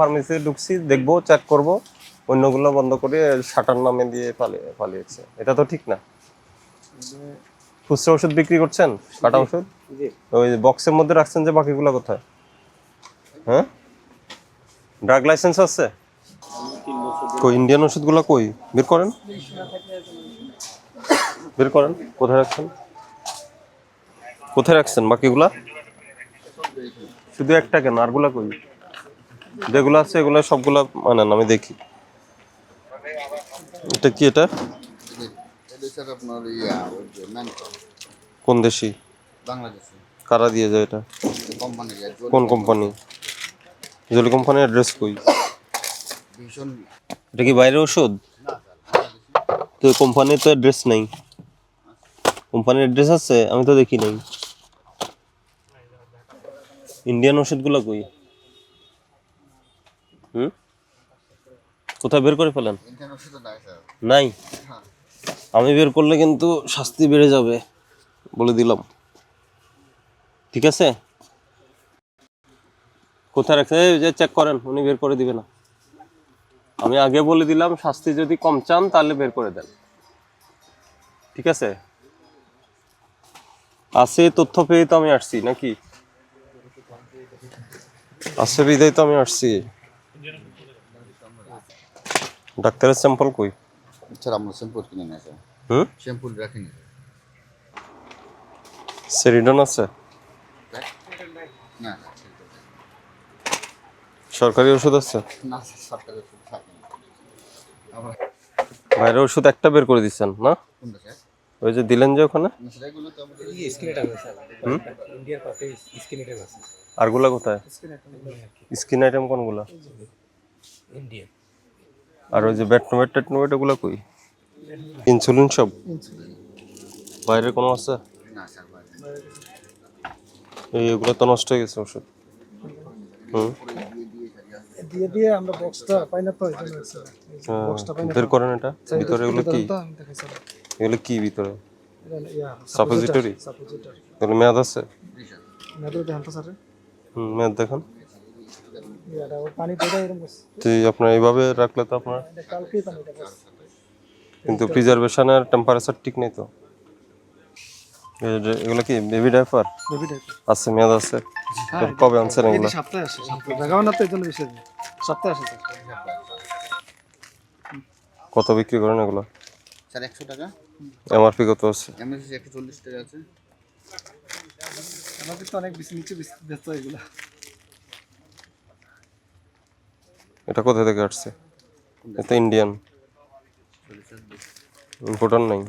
Pharmacy ঢুকছি দেখব check করব। অন্যগুলো বন্ধ করে শাটার নামে দিয়ে পালিয়ে পালিয়েছে এটা তো ঠিক না। খুচরা ওষুধ বিক্রি করছেন? কাটা ওষুধ? ওই বক্সের মধ্যে রাখছেন যে বাকিগুলো কোথায়? হ্যাঁ? ড্রাগ লাইসেন্স আছে? কই ইন্ডিয়ান ওষুধগুলো কই? বের করেন। বের করেন। কোথায় রাখছেন? কোথায় রাখছেন বাকিগুলা? শুধু একটা কেন? আরগুলা কই? যেগুলো আছে এগুলো সবগুলা মানেন আমি দেখি। এটা কি এটা? কোন দেশি? কারা দিয়ে যায় এটা? কোন কোম্পানি? জলি কোম্পানির অ্যাড্রেস কই? এটা কি বাইরের ওষুধ? তো কোম্পানির তো অ্যাড্রেস নেই। কোম্পানির অ্যাড্রেস আছে, আমি তো দেখি নাই। ইন্ডিয়ান ওষুধগুলো কই? হুম? কোথায় বের করে ফেলেন? নাই? আমি বের করলে কিন্তু শাস্তি বেড়ে যাবে বলে দিলাম। ঠিক আছে? কোথায় রাখছে যে চেক করেন, উনি বের করে দিবে না। আমি আগে বলে দিলাম, শাস্তি যদি কম চান তাহলে বের করে দেন। ঠিক আছে? আছে তথ্য পেয়ে তো আমি আসছি, নাকি? আছে বিদায় তো আমি আসছি। ডাক্তারের স্যাম্পল কই? স্যার আমরা শ্যাম্পুর কিনে না স্যার হুম? শ্যাম্পুর রাখিনি সেরিডন আছে? না সরকারি ওষুধ আছে? না স্যার সরকারি ওষুধ থাকে না। বাইরের ওষুধ একটা বের করে দিচ্ছেন না? ওই যে দিলেন যে ওখানে? হুম? আরগুলা কোথায়? স্কিন আইটেম কোনগুলা? আর ওই যে ব্যাটনোভেট টেটনোভেট ওগুলা কই? ইনসুলিন সব? বাইরে কোনো আছে? এগুলো তো নষ্ট হয়ে গেছে ওষুধ। হুম? দিয়ে দিয়ে আমরা বক্সটা পাই না তো এই জন্য হচ্ছে। এই যে হ্যাঁ, বক্সটা পাই না বের করেন এটা। ভিতরে এগুলো কি? এগুলো কি ভিতরে? Suppository suppository. এগুলো মেয়াদ আছে? মেদর দেখান তো স্যার। হুম মেয়াদ দেখান। আপনার এইভাবে রাখলে তো আপনার এটা কালকেই পানি কিন্তু প্রিজারভেশনের টেম্পারেচার ঠিক নেই তো। এগুলো কি বেবি ডাইপার বেবি টাইপ আছে মেয়াদ আছে। তো কবে আনছেন এগুলো? সপ্তাহে আসে সপ্তাহে না তো এই জন্য সপ্তাহে আসে কত বিক্রি করেন এগুলো? স্যার একশো টাকা। এমআরপি কত আছে? এমএসি একশো চল্লিশ টাকা আছে। আমাদের তো অনেক বেশি নিচে বেশি ব্যস্ত এগুলো। এটা কোথা থেকে আসছে? এটা ইন্ডিয়ান ইম্পোর্টার নাই?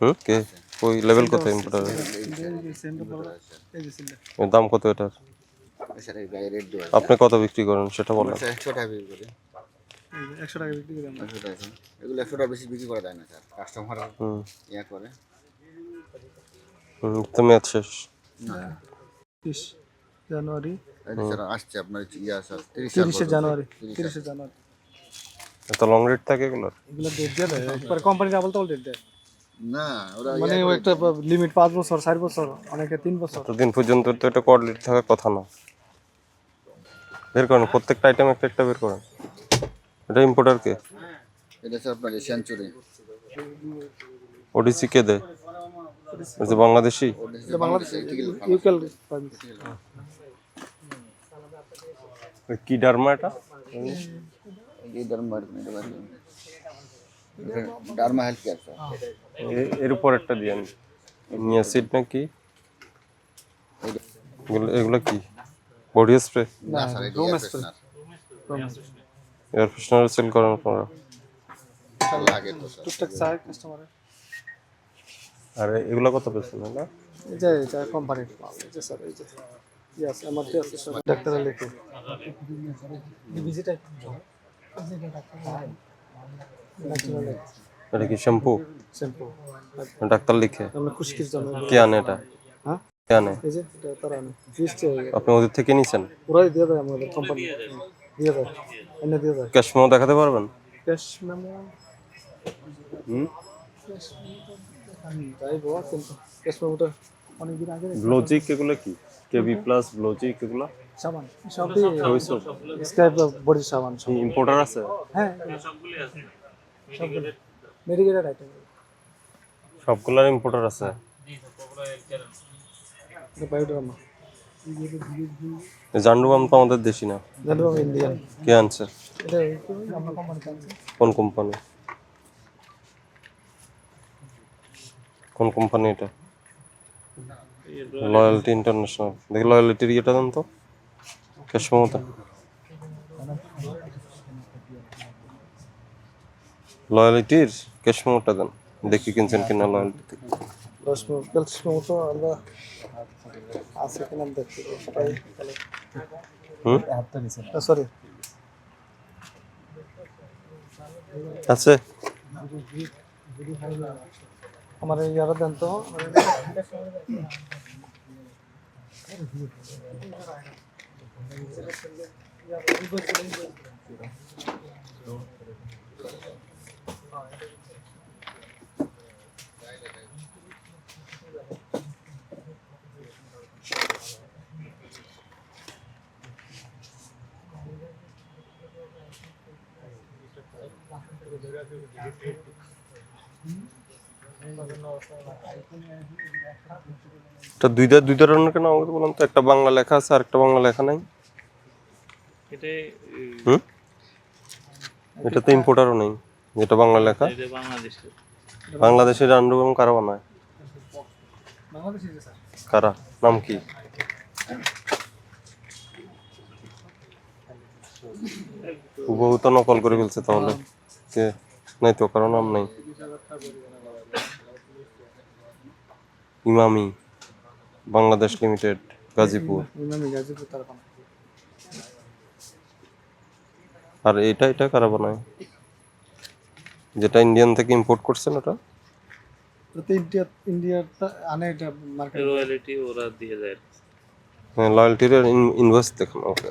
হুম? কে? ওই লেভেল কত ইম্পোর্টার দাম কত এটার? আপনি কত বিক্রি করেন সেটা বলেন। একশো টাকা বিক্রি করে এই যে 100 টাকা বিক্রি করে একশো এগুলো একশো বেশি বিক্রি করা না স্যার কাস্টমার ইয়া করে হুম, তো মেয়াদ শেষ। না। 30 জানুয়ারি। আসছে আপনার ইয়া তিরিশ 30 জানুয়ারি 30 জানুয়ারি। এত লং রেট থাকে এগুলোর? এগুলো ডেট দেয় একবার কোম্পানি ডাবল তো ডেট দেয়। না ওরা মানে ও একটা লিমিট পাঁচ বছর চার বছর অনেকে তিন বছর। এতদিন পর্যন্ত তো এটা কোয়ালিটি থাকার কথা না। বের করেন প্রত্যেকটা আইটেম একটা একটা বের করেন। এটা ইম্পোর্টার কে? এটা স্যার আপনার সেঞ্চুরি ওডিসি কে দেয়? ওই বাংলাদেশি? ইউকেল কি ডার্মা এটা? এই ডার্মা ডার্মা হেলথ কেয়ার এর উপর একটা দিয়েন। নিয়াসিড না কি এগুলো এগুলো কি? Body spray? না স্যার এয়ার ফ্রেশনার সেল করেন আপনারা লাগে তো স্যার। টুকটাক চায় কাস্টমারে আর এগুলো কত পেয়েছেন না? এই যে কোম্পানির মাল এই যে স্যার এই যে। ইয়াস আমার কি আছে সব ডাক্তারে লেখে ভিজিট এটা কি শ্যাম্পু শ্যাম্পু ডাক্তার লিখে আমরা খুশকির জন্য কে আনে এটা হ্যাঁ কে আনে এই যে এটা তারা আনে ফিস্ট আপনি ওদের থেকে নিছেন পুরাই দিয়ে দেয় আমাদের কোম্পানি দিয়ে দেয় এনে দিয়ে দেয় ক্যাশ মেমো দেখাতে পারবেন ক্যাশ মেমো হুম ক্যাশ আমি যাইবো কিন্তু ক্যাশ মেমোটা অনেকদিন আগে ব্লোজিক এগুলো কি? কেবি প্লাস ব্লোজিক এগুলো? সাবান সবই ওই সব। স্ক্রাইব বডি সাবান সব। ইম্পোর্টার আছে? হ্যাঁ। মেডিকেটেড আইটেম সবগুলোর ইম্পোর্টার আছে? বায়োড্রামা জান্ডুবাম তো আমাদের দেশি না। জানব ইন্ডিয়ান কে আনছি? কোন কোম্পানি কোন কোম্পানি এটা? লয়্যালটি ইন্টারন্যাশনাল দেখি লয়্যালিটির ইয়েটা দেন তো। ক্যাশ মমতা লয়্যালিটির ক্যাশ মেমোটা দেন। দেখি কিনছেন কিনা লয়্যালিটি আমরা আছে কিনা পাই হুম? সরি আছে। আমার এই ইয়ারা দেন তো এটা দুইটা দুই ধরনের কেন আমাকে বললাম তো? একটা বাংলা লেখা আছে আর একটা বাংলা লেখা নাই। এটা হুম? এটা তো ইম্পোর্টারও নেই যেটা বাংলা লেখা। বাংলাদেশের আন্ডুবাম কারা বানায়? কারা? নাম কি? হুবহু তো নকল করে ফেলছে তাহলে। কে? নাই তো কারও নাম নাই। ইমামি বাংলাদেশ লিমিটেড গাজীপুর। ইমামি গাজীপুর তারপর আর এটা এটা কারা বানায়? যেটা ইন্ডিয়ান থেকে ইম্পোর্ট করছেন ওটা? তো ইন্ডিয়া ইন্ডিয়ার আনে এটা মার্কেট রয়্যালিটি ওরা দিয়ে দেয়। আর কি। হ্যাঁ লয়্যালটির ইনভয়েস দেখুন ওকে